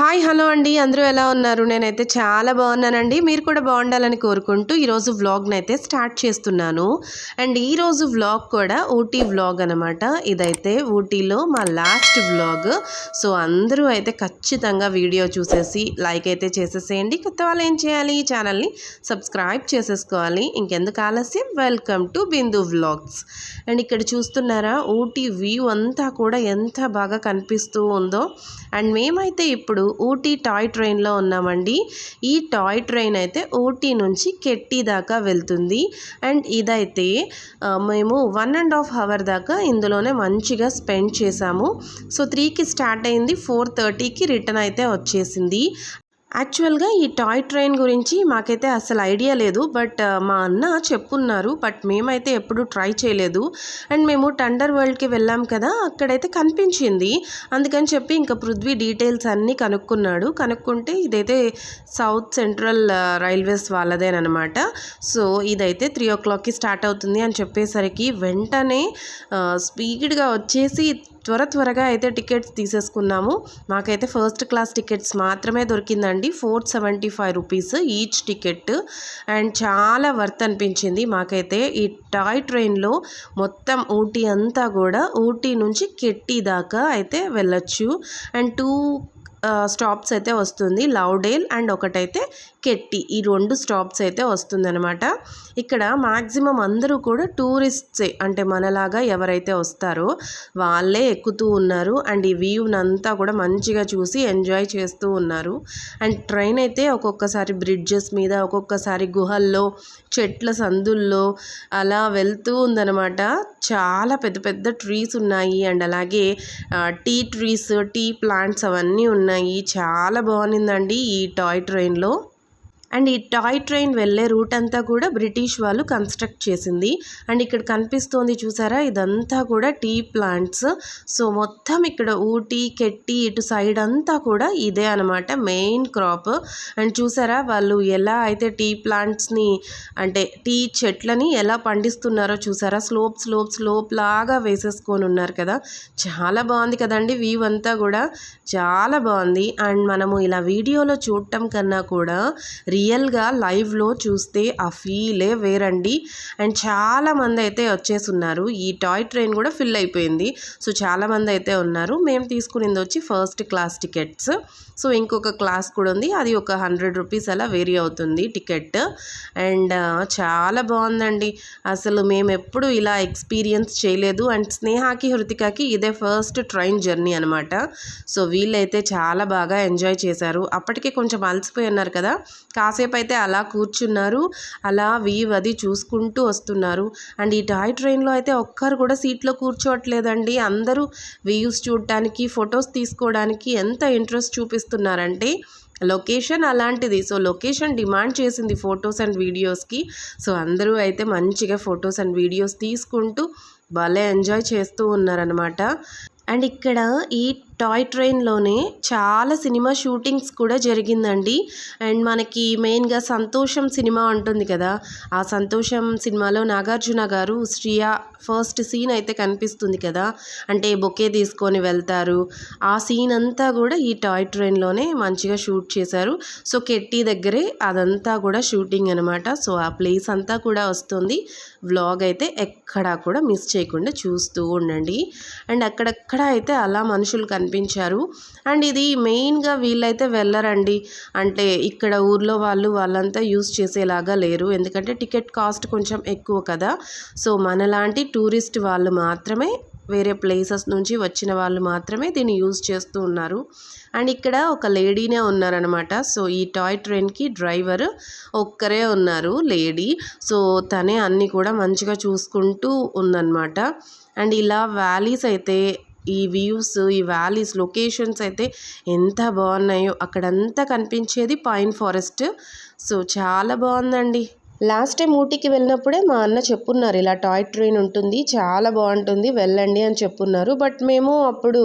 Hi hello అండి. అందరూ ఎలా ఉన్నారు? నేనైతే చాలా బాగున్నానండి. మీరు కూడా బాగుండాలని కోరుకుంటూ ఈరోజు వ్లాగ్ని అయితే స్టార్ట్ చేస్తున్నాను. అండ్ ఈరోజు వ్లాగ్ కూడా ఊటీ వ్లాగ్ అనమాట ఇదైతే ఊటీలో మా లాస్ట్ వ్లాగ్. సో అందరూ అయితే ఖచ్చితంగా వీడియో చూసేసి లైక్ అయితే చేసేసేయండి. కొత్త వాళ్ళు ఏం చేయాలి? ఈ ఛానల్ని సబ్స్క్రైబ్ చేసేసుకోవాలి. ఇంకెందుకు ఆలస్యం? Welcome to Bindu vlogs. And ఇక్కడ చూస్తున్నారా ఊటీ వ్యూ అంతా కూడా ఎంత బాగా కనిపిస్తూ ఉందో. అండ్ మేమైతే ఇప్పుడు ఊటీ టాయ్ ట్రైన్లో ఉన్నామండి. ఈ టాయ్ ట్రైన్ అయితే ఊటీ నుంచి కెట్టి దాకా వెళ్తుంది. అండ్ ఇదైతే మేము వన్ అండ్ హాఫ్ అవర్ దాకా ఇందులోనే మంచిగా స్పెండ్ చేసాము. సో త్రీకి స్టార్ట్ అయింది ఫోర్ థర్టీకి రిటర్న్ అయితే వచ్చేసింది. యాక్చువల్గా ఈ టాయ్ ట్రైన్ గురించి మాకైతే అసలు ఐడియా లేదు బట్ మా అన్న చెప్పున్నారు బట్ మేమైతే ఎప్పుడు ట్రై చేయలేదు. అండ్ మేము టండర్ వరల్డ్కి వెళ్ళాం కదా అక్కడైతే కనిపించింది. అందుకని చెప్పి ఇంకా పృథ్వీ డీటెయిల్స్ అన్నీ కనుక్కున్నాడు. కనుక్కుంటే ఇదైతే సౌత్ సెంట్రల్ రైల్వేస్ వాళ్ళదేనమాట సో ఇదైతే త్రీ ఓ క్లాక్కి స్టార్ట్ అవుతుంది అని చెప్పేసరికి వెంటనే స్పీడ్గా వచ్చేసి త్వర త్వరగా అయితే టికెట్స్ తీసేసుకున్నాము. మాకైతే ఫస్ట్ క్లాస్ టికెట్స్ మాత్రమే దొరికిందండి. Four seventy five rupees each ticket. And చాలా వర్త్ అనిపించింది. మాకైతే ఈ టాయ్ ట్రైన్లో మొత్తం ఊటీ అంతా కూడా ఊటీ నుంచి కెట్టి దాకా అయితే వెళ్ళొచ్చు. అండ్ టూ స్టాప్స్ అయితే వస్తుంది. లౌడేల్ అండ్ ఒకటైతే కెట్టి ఈ రెండు స్టాప్స్ అయితే వస్తుందనమాట ఇక్కడ మ్యాక్సిమం అందరూ కూడా టూరిస్ట్సే అంటే మనలాగా ఎవరైతే వస్తారో వాళ్ళే ఎక్కుతూ ఉన్నారు. అండ్ ఈ వ్యూనంతా కూడా మంచిగా చూసి ఎంజాయ్ చేస్తూ ఉన్నారు. అండ్ ట్రైన్ అయితే ఒక్కొక్కసారి బ్రిడ్జెస్ మీద ఒక్కొక్కసారి గుహల్లో చెట్ల సందుల్లో అలా వెళ్తూ ఉందన్నమాట. చాలా పెద్ద పెద్ద ట్రీస్ ఉన్నాయి. అండ్ అలాగే టీ ట్రీస్ టీ ప్లాంట్స్ అవన్నీ ఉన్నాయి. చాలా బాగుందండి ఈ టాయ్ ట్రైన్లో. అండ్ ఈ టాయ్ ట్రైన్ వెళ్ళే రూట్ అంతా కూడా బ్రిటిష్ వాళ్ళు కన్స్ట్రక్ట్ చేసింది. అండ్ ఇక్కడ కనిపిస్తోంది చూసారా? ఇదంతా కూడా టీ ప్లాంట్స్. సో మొత్తం ఇక్కడ ఊటీ కెట్టి ఇటు సైడ్ అంతా కూడా ఇదే అనమాట మెయిన్ క్రాప్. అండ్ చూసారా? వాళ్ళు ఎలా అయితే టీ ప్లాంట్స్ని అంటే టీ చెట్లని ఎలా పండిస్తున్నారో చూసారా? స్లోప్ స్లోప్ స్లోప్ లాగా వేసేసుకొని ఉన్నారు కదా. చాలా బాగుంది కదండి వ్యూ అంతా కూడా. చాలా బాగుంది. అండ్ మనము ఇలా వీడియోలో చూడటం కన్నా కూడా రియల్గా లైవ్లో చూస్తే ఆ ఫీలే వేరండి. అండ్ చాలా మంది అయితే వచ్చేసి ఉన్నారు ఈ టాయ్ ట్రైన్ కూడా ఫిల్ అయిపోయింది. సో చాలా మంది అయితే ఉన్నారు. మేము తీసుకునింది వచ్చి ఫస్ట్ క్లాస్ టికెట్స్. సో ఇంకొక క్లాస్ కూడా ఉంది. అది ఒక హండ్రెడ్ రూపీస్ అలా వేరీ అవుతుంది టికెట్. అండ్ చాలా బాగుందండి. అసలు మేము ఎప్పుడు ఇలా ఎక్స్పీరియన్స్ చేయలేదు. అండ్ స్నేహాకి హృతికాకి ఇదే ఫస్ట్ ట్రైన్ జర్నీ అనమాట సో వీళ్ళైతే చాలా బాగా ఎంజాయ్ చేశారు. అప్పటికే కొంచెం అలసిపోయి ఉన్నారు కదా. కాసేపు అయితే అలా కూర్చున్నారు. అలా వీవ్ అది చూసుకుంటూ వస్తున్నారు. అండ్ ఈ టాయ్ ట్రైన్లో అయితే ఒక్కరు కూడా సీట్లో కూర్చోవట్లేదండి. అందరూ వ్యూస్ చూడటానికి ఫొటోస్ తీసుకోవడానికి ఎంత ఇంట్రెస్ట్ చూపిస్తున్నారంటే లొకేషన్ అలాంటిది. సో లొకేషన్ డిమాండ్ చేసింది ఫొటోస్ అండ్ వీడియోస్కి. సో అందరూ అయితే మంచిగా ఫొటోస్ అండ్ వీడియోస్ తీసుకుంటూ భలే ఎంజాయ్ చేస్తూ ఉన్నారనమాట అండ్ ఇక్కడ ఈ టాయ్ ట్రైన్లోనే చాలా సినిమా షూటింగ్స్ కూడా జరిగిందండి. అండ్ మనకి మెయిన్గా సంతోషం సినిమా ఉంటుంది కదా ఆ సంతోషం సినిమాలో నాగార్జున గారు శ్రియా ఫస్ట్ సీన్ అయితే కనిపిస్తుంది కదా అంటే బొకే తీసుకొని వెళ్తారు. ఆ సీన్ అంతా కూడా ఈ టాయ్ ట్రైన్లోనే మంచిగా షూట్ చేశారు. సో కెట్టి దగ్గరే అదంతా కూడా షూటింగ్ అనమాట సో ఆ ప్లేస్ అంతా కూడా వస్తుంది. వ్లాగ్ అయితే ఎక్కడా కూడా మిస్ చేయకుండా చూస్తూ ఉండండి. అండ్ అక్కడక్కడ అయితే అలా మనుషులు కనిపించారు అండ్ ఇది మెయిన్గా వీళ్ళైతే వెళ్ళరండి. అంటే ఇక్కడ ఊర్లో వాళ్ళు వాళ్ళంతా యూస్ చేసేలాగా లేరు. ఎందుకంటే టికెట్ కాస్ట్ కొంచెం ఎక్కువ కదా. సో మనలాంటి టూరిస్ట్ వాళ్ళు మాత్రమే వేరే ప్లేసెస్ నుంచి వచ్చిన వాళ్ళు మాత్రమే దీన్ని యూజ్ చేస్తూ ఉన్నారు. అండ్ ఇక్కడ ఒక లేడీనే ఉన్నారనమాట సో ఈ టాయ్ ట్రైన్కి డ్రైవర్ ఒక్కరే ఉన్నారు లేడీ. సో తనే అన్నీ కూడా మంచిగా చూసుకుంటూ ఉందన్నమాట. అండ్ ఇలా వ్యాలీస్ అయితే ఈ వ్యూస్ ఈ వ్యాలీస్ లొకేషన్స్ అయితే ఎంత బాగున్నాయో అక్కడంతా కనిపించేది పైన్ ఫారెస్ట్. సో చాలా బాగుందండి. లాస్ట్ టైం ఊటీకి వెళ్ళినప్పుడే మా అన్న చెప్పున్నారు ఇలా టాయ్ ట్రైన్ ఉంటుంది చాలా బాగుంటుంది వెళ్ళండి అని చెప్పున్నారు. బట్ మేము అప్పుడు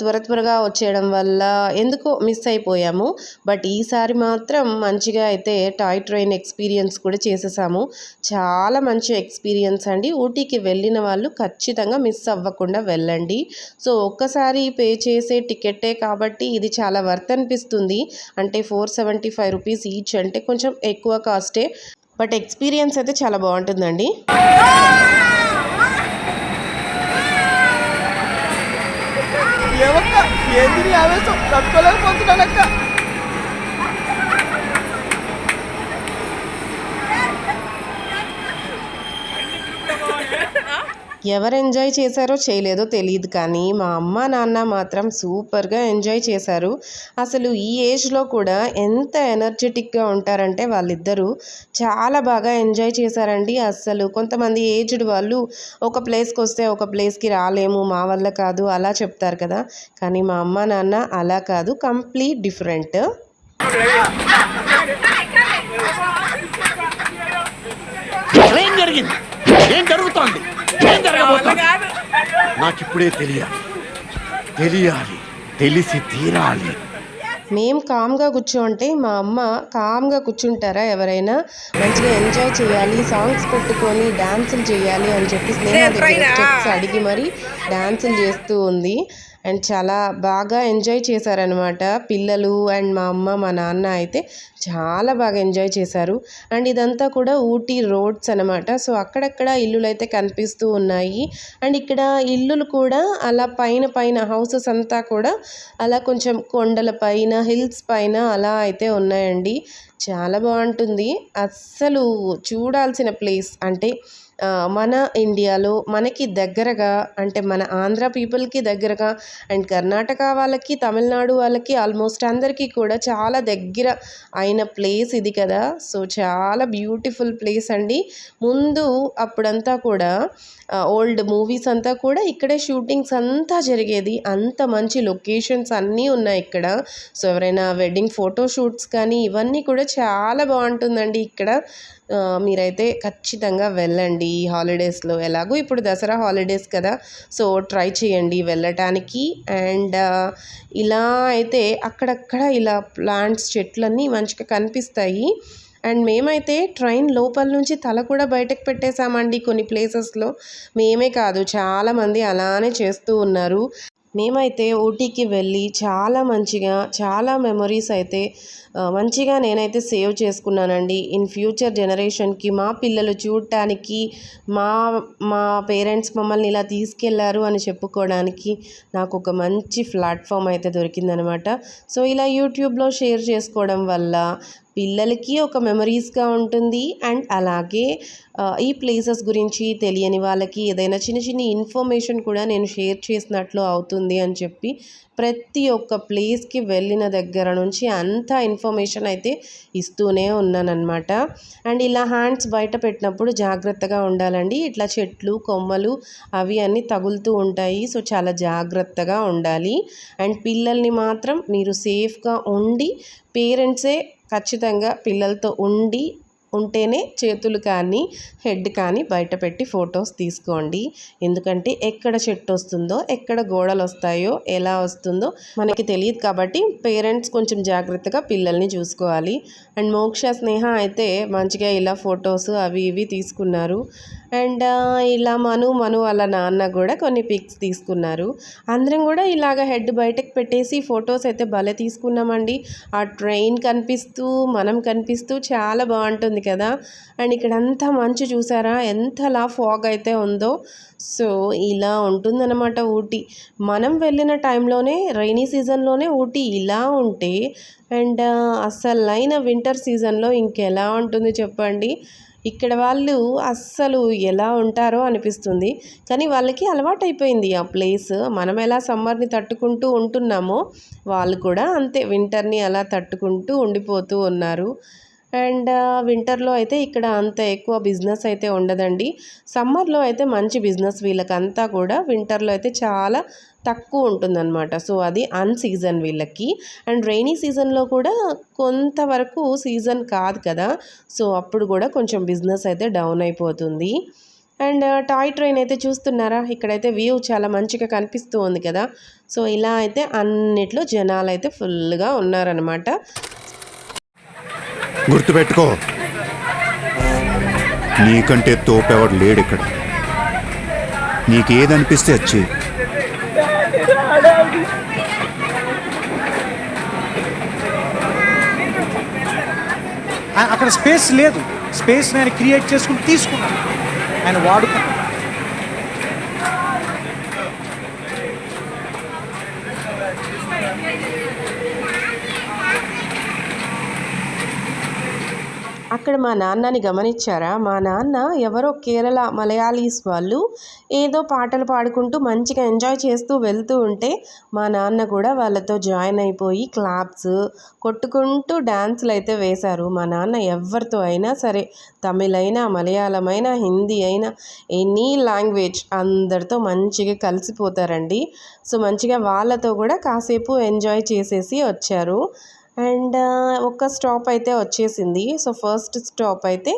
త్వర త్వరగా వచ్చేయడం వల్ల ఎందుకో మిస్ అయిపోయాము. బట్ ఈసారి మాత్రం మంచిగా అయితే టాయ్ ట్రైన్ ఎక్స్పీరియన్స్ కూడా చేసేసాము. చాలా మంచి ఎక్స్పీరియన్స్ అండి. ఊటీకి వెళ్ళిన వాళ్ళు ఖచ్చితంగా మిస్ అవ్వకుండా వెళ్ళండి. సో ఒక్కసారి పే చేసే టికెట్టే కాబట్టి ఇది చాలా వర్త్ అనిపిస్తుంది. అంటే four seventy five rupees each అంటే కొంచెం ఎక్కువ కాస్టే బట్ ఎక్స్పీరియన్స్ అయితే చాలా బాగుంటుందండి. ఏమక్క? ఏంది ఆవేశం? తట్టుకోలేకపోతున్నానక్క ఎవరు ఎంజాయ్ చేశారో చేయలేదో తెలియదు కానీ మా అమ్మ నాన్న మాత్రం సూపర్గా ఎంజాయ్ చేశారు. అసలు ఈ ఏజ్లో కూడా ఎంత ఎనర్జెటిక్గా ఉంటారంటే వాళ్ళిద్దరూ చాలా బాగా ఎంజాయ్ చేశారండి. అసలు కొంతమంది ఏజ్డ్ వాళ్ళు ఒక ప్లేస్కి వస్తే ఒక ప్లేస్కి రాలేము మా వల్ల కాదు అలా చెప్తారు కదా. కానీ మా అమ్మ నాన్న అలా కాదు కంప్లీట్ డిఫరెంట్. ఏం జరిగింది? ఏం జరుగుతోంది? నాకిప్పుడే తెలియాలి. తెలియాలి. తెలిసి తీరాలి. మేం కామ్గా కూర్చోంటే మా అమ్మ కామ్గా కూర్చుంటారా ఎవరైనా? మంచిగా ఎంజాయ్ చేయాలి సాంగ్స్ పెట్టుకొని డాన్సులు చేయాలి అని చెప్పి స్నేహ దగ్గర స్టెప్స్ అడిగి మరి డాన్సులు చేస్తూ ఉంది. అండ్ చాలా బాగా ఎంజాయ్ చేశారనమాట పిల్లలు అండ్ మా అమ్మ మా నాన్న అయితే చాలా బాగా ఎంజాయ్ చేశారు. అండ్ ఇదంతా కూడా ఊటీ రోడ్స్ అనమాట సో అక్కడక్కడ ఇల్లులు అయితే కనిపిస్తూ ఉన్నాయి. అండ్ ఇక్కడ ఇల్లులు కూడా అలా పైన పైన హౌసెస్ అంతా కూడా అలా కొంచెం కొండల పైన హిల్స్ పైన అలా అయితే ఉన్నాయండి. చాలా బాగుంటుంది. అస్సలు చూడాల్సిన ప్లేస్ అంటే మన ఇండియాలో మనకి దగ్గరగా అంటే మన ఆంధ్ర పీపుల్కి దగ్గరగా అండ్ కర్ణాటక వాళ్ళకి తమిళనాడు వాళ్ళకి ఆల్మోస్ట్ అందరికీ కూడా చాలా దగ్గర అయిన ప్లేస్ ఇది కదా. సో చాలా బ్యూటిఫుల్ ప్లేస్ అండి. ముందు అప్పుడంతా కూడా ఓల్డ్ మూవీస్ అంతా కూడా ఇక్కడే షూటింగ్స్ అంతా జరిగేది. అంత మంచి లొకేషన్స్ అన్నీ ఉన్నాయి ఇక్కడ. సో ఎవరైనా వెడ్డింగ్ ఫోటో షూట్స్ కానీ ఇవన్నీ కూడా చాలా బాగుంటుందండి ఇక్కడ. మీరైతే ఖచ్చితంగా వెళ్ళండి ఈ హాలిడేస్లో. ఎలాగో ఇప్పుడు దసరా హాలిడేస్ కదా. సో ట్రై చేయండి వెళ్ళటానికి. అండ్ ఇలా అయితే అక్కడక్కడ ఇలా ప్లాంట్స్ చెట్లన్నీ మంచిగా కనిపిస్తాయి. అండ్ మేమైతే ట్రైన్ లోపల నుంచి తల కూడా బయటకు పెట్టేశామండి కొన్ని ప్లేసెస్లో. మేమే కాదు చాలామంది అలానే చేస్తూ ఉన్నారు. మేమైతే ఊటీకి వెళ్ళి చాలా మంచిగా చాలా మెమొరీస్ అయితే మంచిగా నేనైతే సేవ్ చేసుకున్నానండి. ఇన్ ఫ్యూచర్ జనరేషన్కి మా పిల్లలు చూడటానికి మా మా పేరెంట్స్ మమ్మల్ని ఇలా తీసుకెళ్ళారు అని చెప్పుకోవడానికి నాకు ఒక మంచి ప్లాట్ఫామ్ అయితే దొరికిందనమాట. సో ఇలా యూట్యూబ్లో షేర్ చేసుకోవడం వల్ల పిల్లలకి ఒక మెమరీస్గా ఉంటుంది. అండ్ అలాగే ఈ ప్లేసెస్ గురించి తెలియని వాళ్ళకి ఏదైనా చిన్న చిన్న ఇన్ఫర్మేషన్ కూడా నేను షేర్ చేసినట్లు అవుతుంది అని చెప్పి ప్రతి ఒక్క ప్లేస్కి వెళ్ళిన దగ్గర నుంచి అంత ఇన్ఫర్మేషన్ అయితే ఇస్తూనే ఉన్నానన్నమాట. అండ్ ఇలా హ్యాండ్స్ బయట పెట్టినప్పుడు జాగ్రత్తగా ఉండాలండి. ఇట్లా చెట్లు కొమ్మలు అవి అన్నీ తగులుతూ ఉంటాయి. సో చాలా జాగ్రత్తగా ఉండాలి. అండ్ పిల్లల్ని మాత్రం మీరు సేఫ్గా ఉండి పేరెంట్సే ఖచ్చితంగా పిల్లలతో ఉండి ఉంటేనే చేతులు కానీ హెడ్ కానీ బయట పెట్టి ఫొటోస్ తీసుకోండి. ఎందుకంటే ఎక్కడ చెట్టు వస్తుందో ఎక్కడ గోడలు వస్తాయో ఎలా వస్తుందో మనకి తెలియదు కాబట్టి పేరెంట్స్ కొంచెం జాగ్రత్తగా పిల్లల్ని చూసుకోవాలి. అండ్ మోక్ష స్నేహ అయితే మంచిగా ఇలా ఫొటోస్ అవి ఇవి తీసుకున్నారు. అండ్ ఇలా మను మను వాళ్ళ నాన్న కూడా కొన్ని పిక్స్ తీసుకున్నారు. అందరం కూడా ఇలాగ హెడ్ బయటకు పెట్టేసి ఫొటోస్ అయితే భలే తీసుకున్నామండి. ఆ ట్రైన్ కనిపిస్తూ మనం కనిపిస్తూ చాలా బాగుంటుంది కదా. అండ్ ఇక్కడ అంతా మంచు చూసారా? ఎంతలా ఫాగ్ అయితే ఉందో. సో ఇలా ఉంటుందన్నమాట ఊటీ. మనం వెళ్ళిన టైంలోనే రైనీ సీజన్లోనే ఊటీ ఇలా ఉంటే అండ్ అసలైన వింటర్ సీజన్లో ఇంకెలా ఉంటుంది చెప్పండి. ఇక్కడ వాళ్ళు అస్సలు ఎలా ఉంటారో అనిపిస్తుంది. కానీ వాళ్ళకి అలవాటైపోయింది ఆ ప్లేస్. మనం ఎలా సమ్మర్ని తట్టుకుంటూ ఉంటున్నామో వాళ్ళు కూడా అంతే వింటర్ని అలా తట్టుకుంటూ ఉండిపోతూ ఉన్నారు. అండ్ వింటర్లో అయితే ఇక్కడ అంత ఎక్కువ బిజినెస్ అయితే ఉండదండి. సమ్మర్లో అయితే మంచి బిజినెస్ వీళ్ళకంతా కూడా వింటర్లో అయితే చాలా తక్కువ ఉంటుందన్నమాట. సో అది అన్ సీజన్ వీళ్ళకి. అండ్ రైనీ సీజన్లో కూడా కొంతవరకు సీజన్ కాదు కదా. సో అప్పుడు కూడా కొంచెం బిజినెస్ అయితే డౌన్ అయిపోతుంది. అండ్ టాయ్ ట్రైన్ అయితే చూస్తున్నారా? ఇక్కడైతే వ్యూ చాలా మంచిగా కనిపిస్తూ ఉంది కదా. సో ఇలా అయితే అన్నిట్లో జనాలు అయితే ఫుల్గా ఉన్నారనమాట గుర్తుపెట్టుకో. నీకంటే తోపెవడు లేడు ఇక్కడ. నీకేదనిపిస్తే వచ్చి ఆ- అక్కడ స్పేస్ లేదు. స్పేస్ నేను క్రియేట్ చేసుకుని తీసుకున్నాను. ఆయన వాడుకున్నాను అక్కడ మా నాన్నని గమనించారా? మా నాన్న ఎవరో కేరళ మలయాళీస్ వాళ్ళు ఏదో పాటలు పాడుకుంటూ మంచిగా ఎంజాయ్ చేస్తూ వెళ్తూ ఉంటే మా నాన్న కూడా వాళ్ళతో జాయిన్ అయిపోయి క్లాప్స్ కొట్టుకుంటూ డ్యాన్సులు అయితే వేశారు. మా నాన్న ఎవరితో అయినా సరే తమిళ అయినా మలయాళం అయినా హిందీ అయినా ఎనీ లాంగ్వేజ్ అందరితో మంచిగా కలిసిపోతారండి. సో మంచిగా వాళ్ళతో కూడా కాసేపు ఎంజాయ్ చేసేసి వచ్చారు. అండ్ ఒక స్టాప్ అయితే వచ్చేసింది. సో ఫస్ట్ స్టాప్ అయితే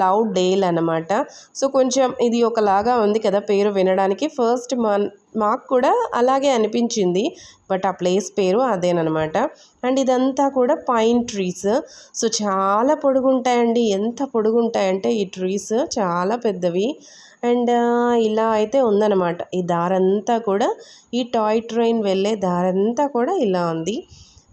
లవ్ డేల్ అనమాట సో కొంచెం ఇది ఒకలాగా ఉంది కదా పేరు వినడానికి. ఫస్ట్ మన్ మాకు కూడా అలాగే అనిపించింది. బట్ ఆ ప్లేస్ పేరు అదేనమాట అండ్ ఇదంతా కూడా పైన్ ట్రీస్. సో చాలా పొడుగుంటాయండి. ఎంత పొడుగుంటాయంటే ఈ ట్రీస్. చాలా పెద్దవి. అండ్ ఇలా అయితే ఉందన్నమాట. ఈ దారంతా కూడా ఈ టాయ్ ట్రైన్ వెళ్ళే దారంతా కూడా ఇలా ఉంది.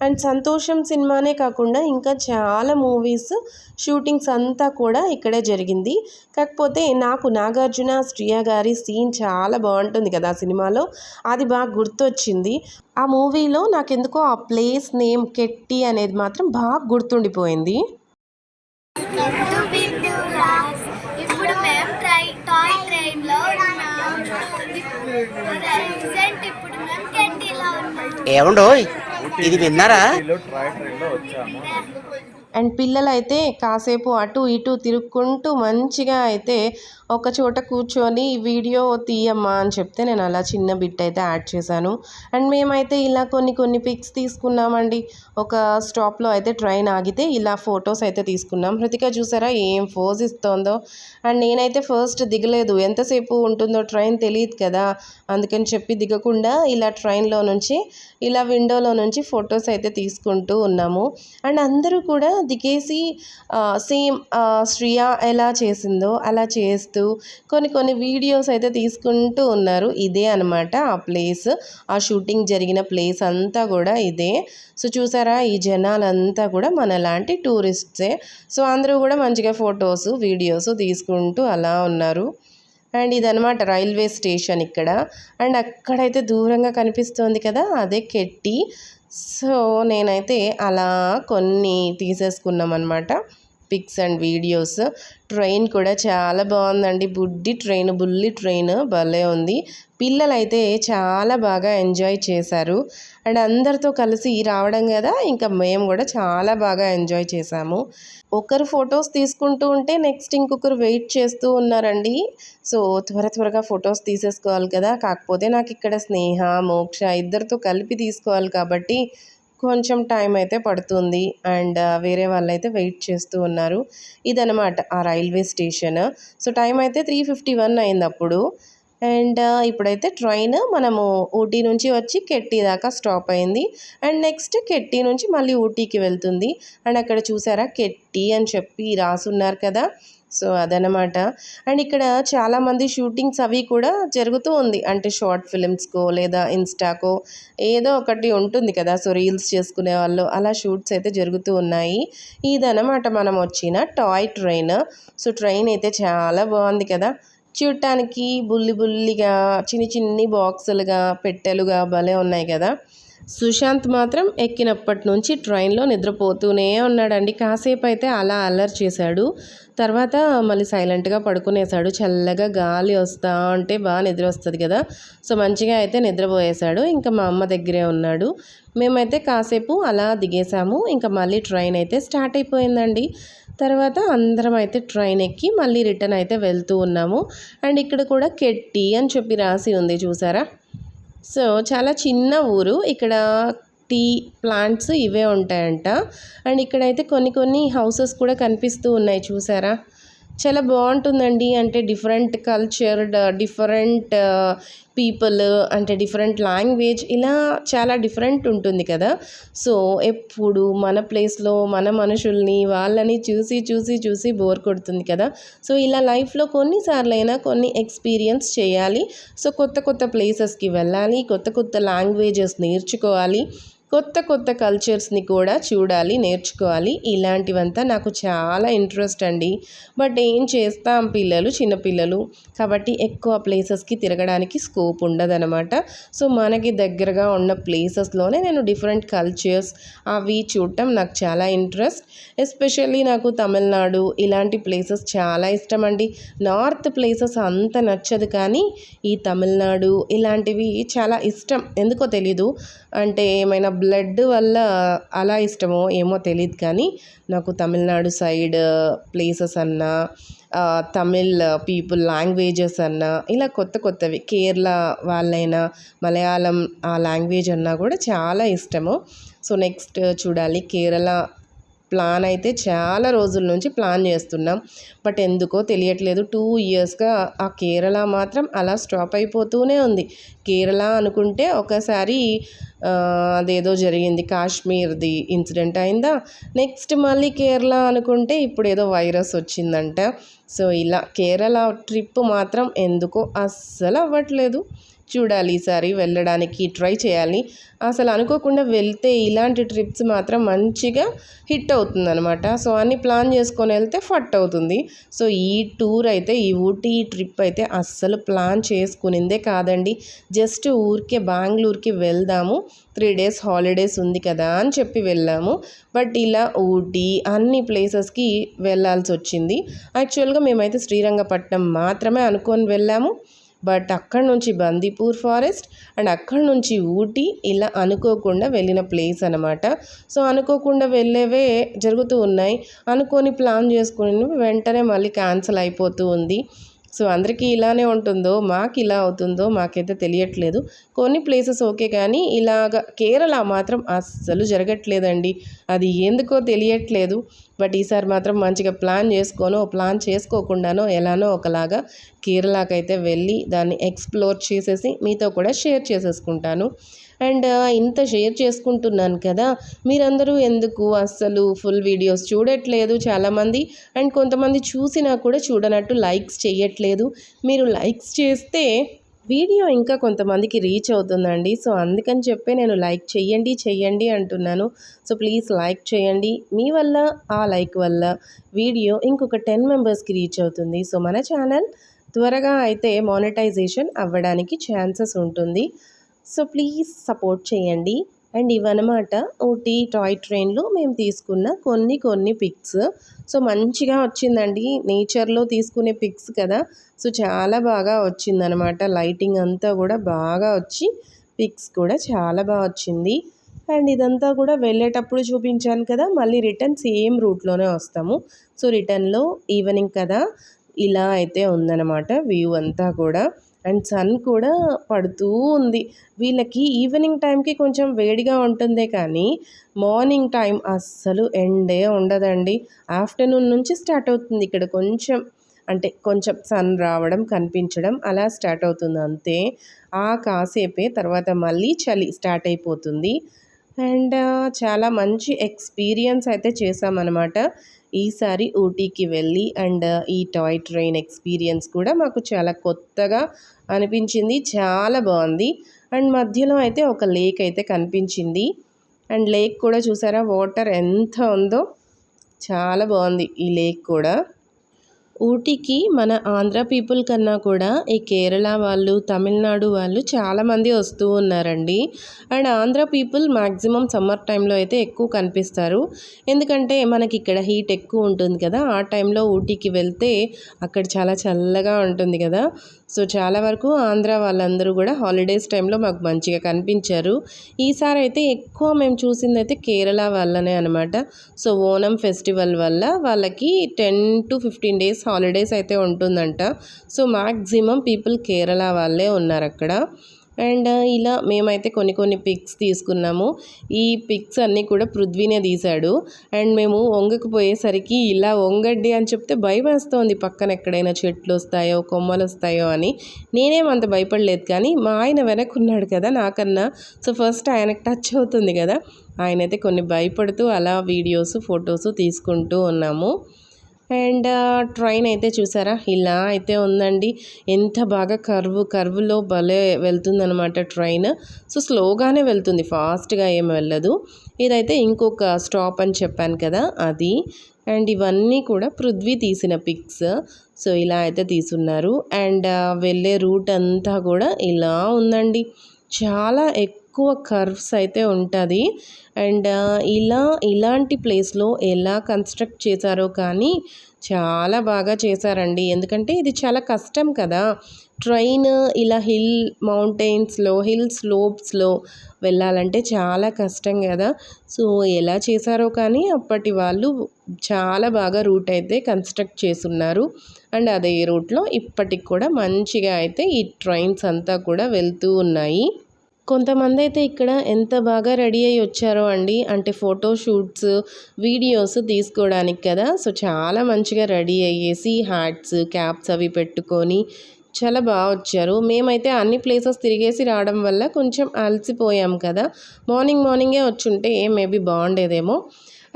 అండ్ సంతోషం సినిమానే కాకుండా ఇంకా చాలా మూవీస్ షూటింగ్స్ అంతా కూడా ఇక్కడే జరిగింది. కాకపోతే నాకు నాగార్జున శ్రియ గారి సీన్ చాలా బాగుంటుంది కదా ఆ సినిమాలో. అది బాగా గుర్తొచ్చింది. ఆ మూవీలో నాకెందుకో ఆ ప్లేస్ నేమ్ కెట్టి అనేది మాత్రం బాగా గుర్తుండిపోయింది. బిందు బిందు రాస్. ఇప్పుడు మేము ట్రై టాయ్ ట్రైన్లో ఉన్నాం. ప్రెసెంట్ ఇప్పుడు మేము కెంటీలో ఉన్నాం. ఏమండోయ్? ఇది విన్నారా? అండ్ పిల్లలు అయితే కాసేపు అటు ఇటు తిరుక్కుంటూ మంచిగా అయితే ఒక చోట కూర్చొని వీడియో తీయమ్మా అని చెప్తే నేను అలా చిన్న బిట్ అయితే యాడ్ చేశాను. అండ్ మేమైతే ఇలా కొన్ని కొన్ని పిక్స్ తీసుకున్నామండి. ఒక స్టాప్లో అయితే ట్రైన్ ఆగితే ఇలా ఫొటోస్ అయితే తీసుకున్నాం. హృతిక చూసారా ఏం ఫోజ్ ఇస్తోందో. అండ్ నేనైతే ఫస్ట్ దిగలేదు. ఎంతసేపు ఉంటుందో ట్రైన్ తెలియదు కదా. అందుకని చెప్పి దిగకుండా ఇలా ట్రైన్లో నుంచి ఇలా విండోలో నుంచి ఫొటోస్ అయితే తీసుకుంటూ ఉన్నాము. అండ్ అందరూ కూడా దిగేసి సేమ్ శ్రియా ఎలా చేసిందో అలా చేస్తూ కొన్ని కొన్ని వీడియోస్ అయితే తీసుకుంటూ ఉన్నారు. ఇదే అనమాట ఆ ప్లేస్. ఆ షూటింగ్ జరిగిన ప్లేస్ అంతా కూడా ఇదే. సో చూసారా? ఈ జనాలంతా కూడా మనలాంటి టూరిస్ట్సే. సో అందరూ కూడా మంచిగా ఫొటోస్ వీడియోస్ తీసుకుంటూ అలా ఉన్నారు. అండ్ ఇదనమాట రైల్వే స్టేషన్ ఇక్కడ. అండ్ అక్కడైతే దూరంగా కనిపిస్తుంది కదా అదే కెట్టి. సో నేనైతే అలా కొన్ని తీసేసుకున్నాం అనమాట పిక్స్ అండ్ వీడియోస్. ట్రైన్ కూడా చాలా బాగుందండి. బుడ్డి ట్రైన్ బుల్లి ట్రైన్ భలే ఉంది. పిల్లలు అయితే చాలా బాగా ఎంజాయ్ చేశారు. అండ్ అందరితో కలిసి రావడం కదా ఇంకా మేము కూడా చాలా బాగా ఎంజాయ్ చేశాము. ఒకరు ఫొటోస్ తీసుకుంటూ ఉంటే నెక్స్ట్ ఇంకొకరు వెయిట్ చేస్తూ ఉన్నారండి. సో త్వర త్వరగా ఫొటోస్ తీసేసుకోవాలి కదా. కాకపోతే నాకు ఇక్కడ స్నేహ మోక్ష ఇద్దరితో కలిపి తీసుకోవాలి కాబట్టి కొంచెం టైం అయితే పడుతుంది. అండ్ uh, వేరే వాళ్ళు అయితే వెయిట్ చేస్తూ ఉన్నారు. ఇదనమాట ఆ రైల్వే స్టేషన్ సో టైం అయితే త్రీ ఫిఫ్టీ వన్ అయింది అప్పుడు అండ్ ఇప్పుడైతే ట్రైన్ మనము ఊటీ నుంచి వచ్చి కెట్టి దాకా స్టాప్ అయింది. అండ్ నెక్స్ట్ కెట్టి నుంచి మళ్ళీ ఊటీకి వెళ్తుంది. అండ్ అక్కడ చూసారా కెట్టి అని చెప్పి రాసున్నారు కదా. సో అదనమాట అండ్ ఇక్కడ చాలామంది షూటింగ్స్ అవి కూడా జరుగుతూ ఉంది. అంటే షార్ట్ ఫిలిమ్స్కో లేదా ఇన్స్టాకో ఏదో ఒకటి ఉంటుంది కదా. సో రీల్స్ చేసుకునే వాళ్ళు అలా షూట్స్ అయితే జరుగుతూ ఉన్నాయి. ఇదనమాట మనం వచ్చిన టాయ్ ట్రైన్. సో ట్రైన్ అయితే చాలా బాగుంది కదా. చూడటానికి బుల్లి బుల్లిగా చిన్ని చిన్ని బాక్సులుగా పెట్టెలుగా భలే ఉన్నాయి కదా. సుశాంత్ మాత్రం ఎక్కినప్పటి నుంచి ట్రైన్లో నిద్రపోతూనే ఉన్నాడండి. కాసేపు అయితే అలా అల్లరి చేశాడు. తర్వాత మళ్ళీ సైలెంట్గా పడుకునేసాడు చల్లగా గాలి వస్తా ఉంటే బాగా నిద్ర వస్తుంది కదా. సో మంచిగా అయితే నిద్రపోయేశాడు. ఇంకా మా అమ్మ దగ్గరే ఉన్నాడు. మేమైతే కాసేపు అలా దిగేసాము ఇంకా మళ్ళీ ట్రైన్ అయితే స్టార్ట్ అయిపోయిందండి. తర్వాత అందరం అయితే ట్రైన్ ఎక్కి మళ్ళీ రిటర్న్ అయితే వెళ్తూ ఉన్నాము. అండ్ ఇక్కడ కూడా కెట్టి అని చెప్పి రాసి ఉంది చూసారా? సో చాలా చిన్న ఊరు. ఇక్కడ టీ ప్లాంట్స్ ఇవే ఉంటాయంట. అండ్ ఇక్కడైతే కొన్ని కొన్ని హౌసెస్ కూడా కనిపిస్తూ ఉన్నాయి. చూసారా? చాలా బాగుంటుందండి. అంటే డిఫరెంట్ కల్చర్ డిఫరెంట్ పీపుల్ అంటే డిఫరెంట్ లాంగ్వేజ్ ఇలా చాలా డిఫరెంట్ ఉంటుంది కదా. సో ఎప్పుడు మన ప్లేస్లో మన మనుషుల్ని వాళ్ళని చూసి చూసి చూసి బోర్ కొడుతుంది కదా. సో ఇలా లైఫ్లో కొన్నిసార్లు అయినా కొన్ని ఎక్స్పీరియన్స్ చేయాలి. సో కొత్త కొత్త ప్లేసెస్కి వెళ్ళాలి. కొత్త కొత్త లాంగ్వేజెస్ నేర్చుకోవాలి. కొత్త కొత్త కల్చర్స్ని కూడా చూడాలి నేర్చుకోవాలి. ఇలాంటివంతా నాకు చాలా ఇంట్రెస్ట్ అండి. బట్ ఏం చేస్తాం పిల్లలు చిన్నపిల్లలు కాబట్టి ఎక్కువ ప్లేసెస్కి తిరగడానికి స్కోప్ ఉండదనమాట సో మనకి దగ్గరగా ఉన్న ప్లేసెస్లోనే నేను డిఫరెంట్ కల్చర్స్ అవి చూడటం నాకు చాలా ఇంట్రెస్ట్ ఎస్పెషల్లీ నాకు తమిళనాడు ఇలాంటి ప్లేసెస్ చాలా ఇష్టం అండి నార్త్ ప్లేసెస్ అంత నచ్చదు కానీ ఈ తమిళనాడు ఇలాంటివి చాలా ఇష్టం. ఎందుకో తెలీదు. అంటే ఏమైనా బ్లడ్ వల్ల అలా ఇష్టమో ఏమో తెలియదు కానీ నాకు తమిళనాడు సైడ్ ప్లేసెస్ అన్నా తమిళ్ పీపుల్ లాంగ్వేజెస్ అన్నా ఇలా కొత్త కొత్తవి కేరళ వాళ్ళైనా మలయాళం ఆ లాంగ్వేజ్ అన్నా కూడా చాలా ఇష్టము. సో నెక్స్ట్ చూడాలి కేరళ ప్లాన్ అయితే చాలా రోజుల నుంచి ప్లాన్ చేస్తున్నాం. బట్ ఎందుకో తెలియట్లేదు. టూ ఇయర్స్గా ఆ కేరళ మాత్రం అలా స్టాప్ అయిపోతూనే ఉంది. కేరళ అనుకుంటే ఒకసారి అదేదో జరిగింది. కాశ్మీర్ది ఇన్సిడెంట్ అయిందా? నెక్స్ట్ మళ్ళీ కేరళ అనుకుంటే ఇప్పుడు ఏదో వైరస్ వచ్చిందంట. సో ఇలా కేరళ ట్రిప్ మాత్రం ఎందుకో అస్సలు అవ్వట్లేదు. చూడాలి ఈసారి వెళ్ళడానికి ట్రై చేయాలి. అసలు అనుకోకుండా వెళ్తే ఇలాంటి ట్రిప్స్ మాత్రం మంచిగా హిట్ అవుతుంది అనమాట సో అన్ని ప్లాన్ చేసుకొని వెళ్తే ఫట్ అవుతుంది. సో ఈ టూర్ అయితే ఈ ఊటీ ట్రిప్ అయితే అస్సలు ప్లాన్ చేసుకునిందే కాదండి. జస్ట్ ఊరికే బెంగళూరుకి వెళ్దాము. త్రీ డేస్ హాలిడేస్ ఉంది కదా అని చెప్పి వెళ్ళాము. బట్ ఇలా ఊటీ అన్ని ప్లేసెస్కి వెళ్ళాల్సి వచ్చింది. యాక్చువల్గా మేమైతే శ్రీరంగపట్నం మాత్రమే అనుకొని వెళ్ళాము. బట్ అక్కడ నుంచి బందీపూర్ ఫారెస్ట్ అండ్ అక్కడ నుంచి ఊటీ ఇలా అనుకోకుండా వెళ్ళిన ప్లేస్ అనమాట సో అనుకోకుండా వెళ్ళేవే జరుగుతూ ఉన్నాయి. అనుకొని ప్లాన్ చేసుకుని వెంటనే మళ్ళీ క్యాన్సిల్ అయిపోతూ ఉంది. సో అందరికీ ఇలానే ఉంటుందో మాకు ఇలా అవుతుందో మాకైతే తెలియట్లేదు. కొన్ని ప్లేసెస్ ఓకే కానీ ఇలాగ కేరళ మాత్రం అస్సలు జరగట్లేదండి. అది ఎందుకో తెలియట్లేదు. బట్ ఈసారి మాత్రం మంచిగా ప్లాన్ చేసుకోనో ప్లాన్ చేసుకోకుండానో ఎలానో ఒకలాగా కేరళకైతే వెళ్ళి దాన్ని ఎక్స్ప్లోర్ చేసేసి మీతో కూడా షేర్ చేసేసుకుంటాను. అండ్ ఇంత షేర్ చేసుకుంటున్నాను కదా మీరందరూ ఎందుకు అస్సలు ఫుల్ వీడియోస్ చూడట్లేదు చాలామంది? అండ్ కొంతమంది చూసినా కూడా చూడనట్టు లైక్స్ చేయట్లేదు మీరు లైక్స్ చేస్తే వీడియో ఇంకా కొంతమందికి రీచ్ అవుతుందండి. సో అందుకని చెప్పి నేను లైక్ చేయండి చేయండి అంటున్నాను. సో ప్లీజ్ లైక్ చేయండి మీ వల్ల ఆ లైక్ వల్ల వీడియో ఇంకొక టెన్ మెంబర్స్కి రీచ్ అవుతుంది. సో మన ఛానల్ త్వరగా అయితే మానిటైజేషన్ అవ్వడానికి ఛాన్సెస్ ఉంటుంది. సో ప్లీజ్ సపోర్ట్ చేయండి. అండ్ ఇవన్నమాట ఊటీ టాయ్ ట్రైన్లో మేము తీసుకున్న కొన్ని కొన్ని పిక్స్. సో మంచిగా వచ్చిందండి. నేచర్లో తీసుకునే పిక్స్ కదా. సో చాలా బాగా వచ్చిందనమాట లైటింగ్ అంతా కూడా బాగా వచ్చి పిక్స్ కూడా చాలా బాగా వచ్చింది. అండ్ ఇదంతా కూడా వెళ్ళేటప్పుడు చూపించాను కదా. మళ్ళీ రిటర్న్ సేమ్ రూట్లోనే వస్తాము. సో రిటర్న్లో ఈవినింగ్ కదా. ఇలా అయితే ఉందన్నమాట వ్యూ అంతా కూడా. అండ్ సన్ కూడా పడుతూ ఉంది. వీళ్ళకి ఈవినింగ్ టైంకి కొంచెం వేడిగా ఉంటుందే కానీ మార్నింగ్ టైం అస్సలు ఎండే ఉండదండి. ఆఫ్టర్నూన్ నుంచి స్టార్ట్ అవుతుంది ఇక్కడ కొంచెం. అంటే కొంచెం సన్ రావడం కనిపించడం అలా స్టార్ట్ అవుతుంది అంతే. ఆ కాసేపే తర్వాత మళ్ళీ చలి స్టార్ట్ అయిపోతుంది. అండ్ చాలా మంచి ఎక్స్పీరియన్స్ అయితే చేసామన్నమాట ఈసారి ఊటీకి వెళ్ళి అండ్ ఈ టాయ్ ట్రైన్ ఎక్స్పీరియన్స్ కూడా మాకు చాలా కొత్తగా అనిపించింది చాలా బాగుంది. అండ్ మధ్యలో అయితే ఒక లేక్ అయితే కనిపించింది. అండ్ లేక్ కూడా చూసారా? వాటర్ ఎంత ఉందో? చాలా బాగుంది ఈ లేక్ కూడా. ఊటీకి మన ఆంధ్ర పీపుల్ కన్నా కూడా ఈ కేరళ వాళ్ళు తమిళనాడు వాళ్ళు చాలామంది వస్తూ ఉన్నారండి. And Andhra people maximum summer టైంలో అయితే ఎక్కువ కనిపిస్తారు. ఎందుకంటే మనకి ఇక్కడ హీట్ ఎక్కువ ఉంటుంది కదా ఆ టైంలో ఊటీకి వెళ్తే అక్కడ చాలా చల్లగా ఉంటుంది కదా. సో చాలా వరకు ఆంధ్ర వాళ్ళందరూ కూడా హాలిడేస్ టైంలో మాకు మంచిగా కనిపించారు. ఈసారి అయితే ఎక్కువ మేము చూసింది అయితే కేరళ వాళ్ళనే అనమాట సో ఓనం ఫెస్టివల్ వల్ల వాళ్ళకి ten to fifteen days holidays అయితే ఉంటుందంట. సో మ్యాక్సిమం పీపుల్ కేరళ వాళ్ళే ఉన్నారు అక్కడ అండ్ ఇలా మేమైతే కొన్ని కొన్ని పిక్స్ తీసుకున్నాము. ఈ పిక్స్ అన్నీ కూడా పృథ్వీనే తీశాడు. అండ్ మేము వంగకపోయేసరికి ఇలా వంగడ్డి అని చెప్తే భయం వేస్తోంది పక్కన ఎక్కడైనా చెట్లు వస్తాయో కొమ్మలు వస్తాయో అని. నేనేమంత భయపడలేదు కానీ మా ఆయన వెనక్కున్నాడు కదా నాకన్నా. సో ఫస్ట్ ఆయనకు టచ్ అవుతుంది కదా. ఆయనైతే కొన్ని భయపడుతూ అలా వీడియోస్ ఫొటోస్ తీసుకుంటూ ఉన్నాము. అండ్ ట్రైన్ అయితే చూసారా? ఇలా అయితే ఉందండి. ఎంత బాగా కర్వ్ కర్వ్లో భలే వెళ్తుందనమాట ట్రైన్. సో స్లోగానే వెళ్తుంది. ఫాస్ట్గా ఏం వెళ్ళదు. ఇదైతే ఇంకొక స్టాప్ అని చెప్పాను కదా అది. అండ్ ఇవన్నీ కూడా పృథ్వీ తీసిన పిక్స్. సో ఇలా అయితే తీసున్నారు. అండ్ వెళ్ళే రూట్ అంతా కూడా ఇలా ఉందండి. చాలా ఎక్కువ ఎక్కువ కర్వ్స్ అయితే ఉంటుంది. అండ్ ఇలా ఇలాంటి ప్లేస్లో ఎలా కన్స్ట్రక్ట్ చేశారో కానీ చాలా బాగా చేశారండి. ఎందుకంటే ఇది చాలా కష్టం కదా. ట్రైన్ ఇలా హిల్ మౌంటైన్స్లో హిల్ స్లోప్స్లో వెళ్ళాలంటే చాలా కష్టం కదా. సో ఎలా చేశారో కానీ అప్పటి వాళ్ళు చాలా బాగా రూట్ అయితే కన్స్ట్రక్ట్ చేసున్నారు అండ్ అదే రూట్లో ఇప్పటికి కూడా మంచిగా అయితే ఈ ట్రైన్స్ అంతా కూడా వెళ్తూ ఉన్నాయి. కొంతమంది అయితే ఇక్కడ ఎంత బాగా రెడీ అయ్యి వచ్చారో అండి. అంటే ఫోటో షూట్స్ వీడియోస్ తీసుకోవడానికి కదా. సో చాలా మంచిగా రెడీ అయ్యేసి హ్యాట్స్ క్యాప్స్ అవి పెట్టుకొని చాలా బాగా వచ్చారు. మేమైతే అన్ని ప్లేసెస్ తిరిగేసి రావడం వల్ల కొంచెం అలసిపోయాం కదా. మార్నింగ్ మార్నింగే వచ్చుంటే మేబీ బాగుండేదేమో.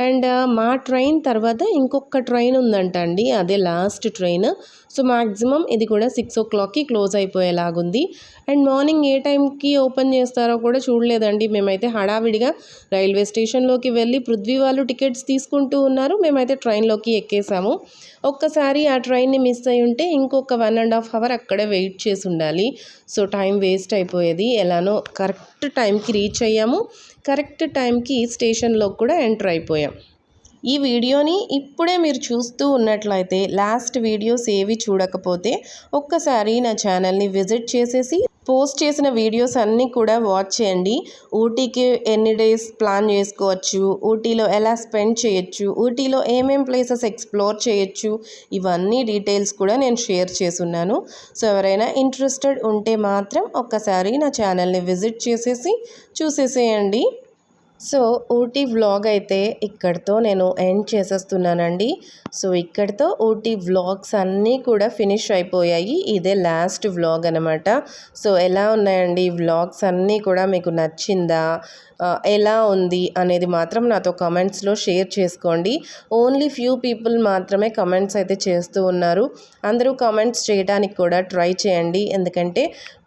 అండ్ మా ట్రైన్ తర్వాత ఇంకొక ట్రైన్ ఉందంట అండి. అదే లాస్ట్ ట్రైన్. సో మ్యాక్సిమం ఇది కూడా సిక్స్ ఓ క్లాక్కి క్లోజ్ అయిపోయేలాగుంది. అండ్ మార్నింగ్ ఏ టైంకి ఓపెన్ చేస్తారో కూడా చూడలేదండి. మేమైతే హడావిడిగా రైల్వే స్టేషన్లోకి వెళ్ళి పృథ్వీ వాళ్ళు టికెట్స్ తీసుకుంటూ ఉన్నారు. మేమైతే ట్రైన్లోకి ఎక్కేసాము. ఒక్కసారి ఆ ట్రైన్ని మిస్ అయి ఉంటే ఇంకొక వన్ అండ్ హాఫ్ అవర్ అక్కడే వెయిట్ చేసి ఉండాలి. సో టైం వేస్ట్ అయిపోయేది. ఎలానో కరెక్ట్ టైంకి రీచ్ అయ్యాము. కరెక్ట్ టైంకి స్టేషన్లో కూడా ఎంటర్ అయిపోయాం. ఈ వీడియోని ఇప్పుడే మీరు చూస్తూ ఉన్నట్లయితే లాస్ట్ వీడియోస్ ఏవి చూడకపోతే ఒక్కసారి నా ఛానల్ని విజిట్ చేసేసి పోస్ట్ చేసిన వీడియోస్ అన్నీ కూడా వాచ్ చేయండి. ఊటీకి ఎన్ని డేస్ ప్లాన్ చేసుకోవచ్చు? ఊటీలో ఎలా స్పెండ్ చేయొచ్చు? ఊటీలో ఏమేం ప్లేసెస్ ఎక్స్ప్లోర్ చేయొచ్చు? ఇవన్నీ డీటెయిల్స్ కూడా నేను షేర్ చేస్తున్నాను. సో ఎవరైనా ఇంట్రెస్టెడ్ ఉంటే మాత్రం ఒక్కసారి నా ఛానల్ని విజిట్ చేసేసి చూసేసేయండి. సో ఊటీ వ్లాగ్ అయితే ఇక్కడితో నేను ఎండ్ చేసేస్తున్నానండి. సో ఇక్కడితో ఊటీ వ్లాగ్స్ అన్నీ కూడా ఫినిష్ అయిపోయాయి. ఇదే లాస్ట్ వ్లాగ్ అనమాట సో ఎలా ఉన్నాయండి? ఈ వ్లాగ్స్ అన్నీ కూడా మీకు నచ్చిందా? ఎలా ఉంది అనేది మాత్రం నాతో కమెంట్స్లో షేర్ చేసుకోండి. ఓన్లీ ఫ్యూ పీపుల్ మాత్రమే కమెంట్స్ అయితే చేస్తూ ఉన్నారు. అందరూ కమెంట్స్ చేయడానికి కూడా ట్రై చేయండి. ఎందుకంటే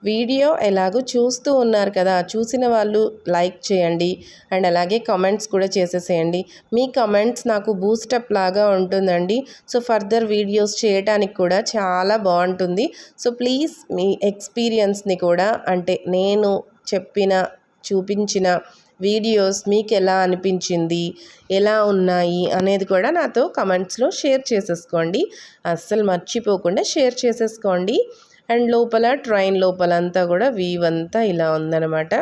వీడియో ఎలాగో చూస్తూ ఉన్నారు కదా చూసిన వాళ్ళు లైక్ చేయండి. అండ్ అలాగే కమెంట్స్ కూడా చేసేసేయండి. మీ కమెంట్స్ నాకు బూస్టప్ లాగా ఉంటుందండి. సో ఫర్దర్ వీడియోస్ చేయడానికి కూడా చాలా బాగుంటుంది. సో ప్లీజ్ మీ ఎక్స్పీరియన్స్ని కూడా అంటే నేను చెప్పిన చూపించిన వీడియోస్ మీకు ఎలా అనిపించింది ఎలా ఉన్నాయి అనేది కూడా నాతో కమెంట్స్లో షేర్ చేసేసుకోండి. అస్సలు మర్చిపోకుండా షేర్ చేసేసుకోండి. అండ్ లోపల ట్రైన్ లోపల అంతా కూడా వీవ్ అంతా ఇలా ఉందనమాట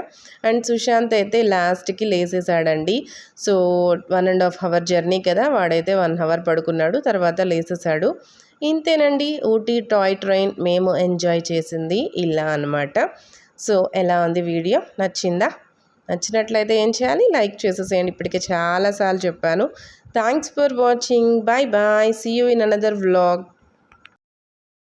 అండ్ సుశాంత్ అయితే లాస్ట్కి లేసేసాడండి. So one and half hour journey కదా వాడైతే వన్ అవర్ పడుకున్నాడు తర్వాత లేసేసాడు. ఇంతేనండి ఊటీ టాయ్ ట్రైన్ మేము ఎంజాయ్ చేసింది ఇలా అన్నమాట. సో ఎలా ఉంది వీడియో? నచ్చిందా? నచ్చినట్లయితే ఏం చేయాలి? లైక్ చేసేసేయండి. ఇప్పటికే చాలాసార్లు చెప్పాను. Thanks for watching. Bye bye see you in another vlog